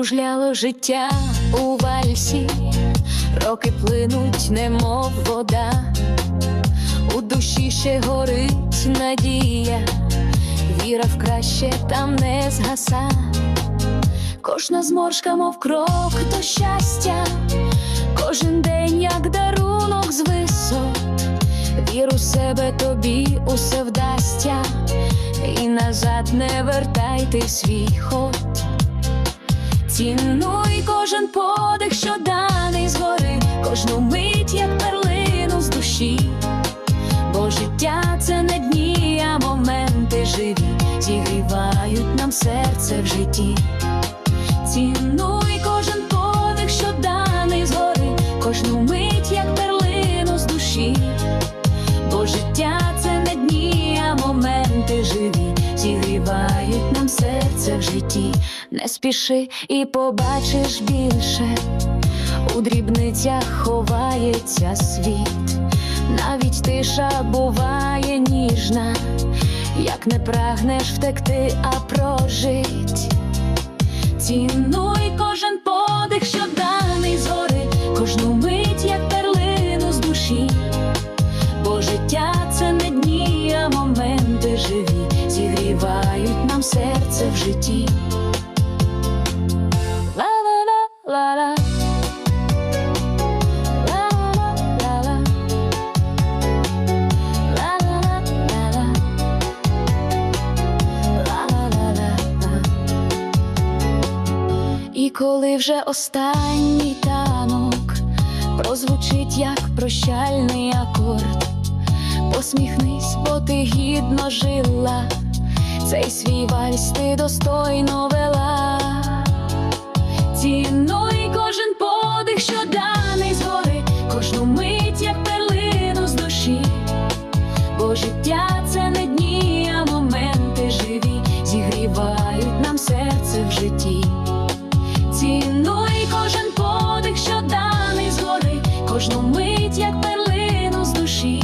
Закружляло життя у вальсі, роки плинуть, немов вода, у душі ще горить надія, віра в краще там не згаса, кожна зморшка, мов крок до щастя, кожен день, як дарунок з висот, вір себе тобі усе вдасться, і назад не вертай ти свій ход. Цінуй кожен подих, що даний згори, кожну мить, як перлину з душі, бо життя це не дні, а моменти живі, зігрівають нам серце в житті. Цінуй кожен подих, що даний згори, кожну мить, як перлину з душі, бо життя це не дні, а моменти живі, зігрівають нам серце в житті. Не спіши і побачиш більше, у дрібницях ховається світ, навіть тиша буває ніжна, як не прагнеш втекти, а прожить. Цінуй кожен подих, що даний згори, кожну мить, як перлину з душі, бо життя це не дні, а моменти живі, зігрівають нам серце в житті. Ла-ла-ла-ла-ла. І коли вже останній танок прозвучить як прощальний акорд, посміхнись, бо ти гідно жила, цей свій вальс ти достойно вела. Цінуй кожен подих, що даний згори, кожну мить, як перлину з душі, бо життя це не дні, а моменти живі, зігрівають нам серце в житті. Цінуй кожен подих, що даний згори, кожну мить, як перлину з душі,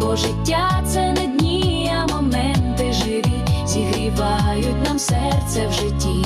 бо життя це серце в житті.